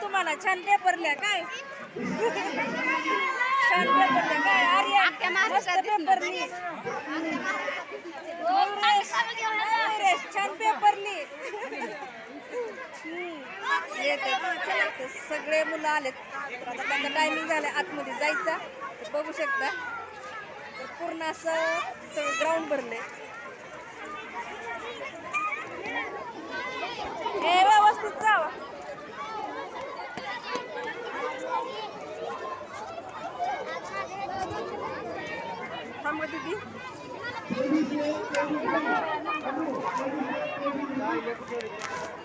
तुम्हाला छान पेपरल्या काय? छान पेपरल्या काय? आर्यन मस्त पेपरली मयुरेश मयुरेश छान पेपरली येते सगळे मुलं आलेत. आता त्यांचा टायमिंग झालाय आतमध्ये जायचा. बघू शकता. पूर्ण असं ग्राउंड भरले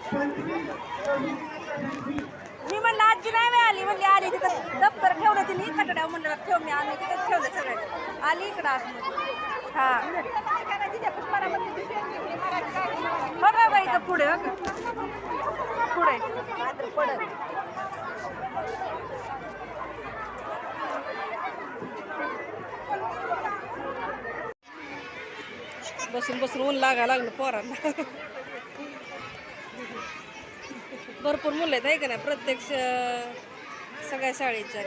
थांब दीदी मी म्हणलं आजी नाही मिळाली म्हणली आली तिथं दप्तर ठेवलं तिने. कटड्यावर म्हणलं ठेव मी आम्ही तिथं ठेवलं सगळं. आली इकडं आतमध्ये हा. हो बघा बाई इथं पुढे हो पुढे पडत बसून बसून ऊन लागायला लागलं पोरांना. भरपूर मुलं आहेत आहे का नाही? प्रत्येक सगळ्या शाळेच्या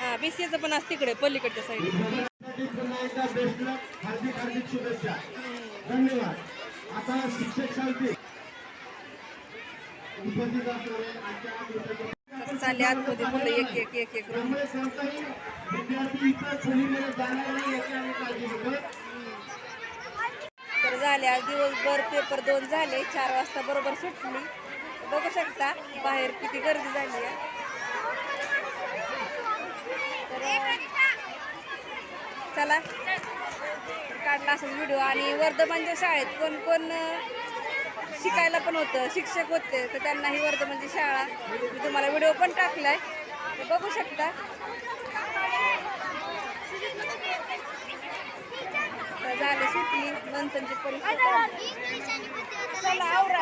हा बी सी एचं पण आज तिकडे पलीकडच्या साईड चालले आतमध्ये मुलं एक एक एक एक. room. झाले. आज दिवसभर पेपर दोन झाले. चार वाजता बरोबर सुटली. बघू शकता बाहेर किती गर्दी झाली आहे. तर चला. काढला असं व्हिडिओ आणि वर्धमानच्या शाळेत कोण कोण शिकायला पण होतं शिक्षक होते तर त्यांना ही वर्धमानची शाळा मी तुम्हाला व्हिडिओ पण टाकलाय. तर बघू शकता. झाले सुटली मंथनची परीक्षा चला आवरा.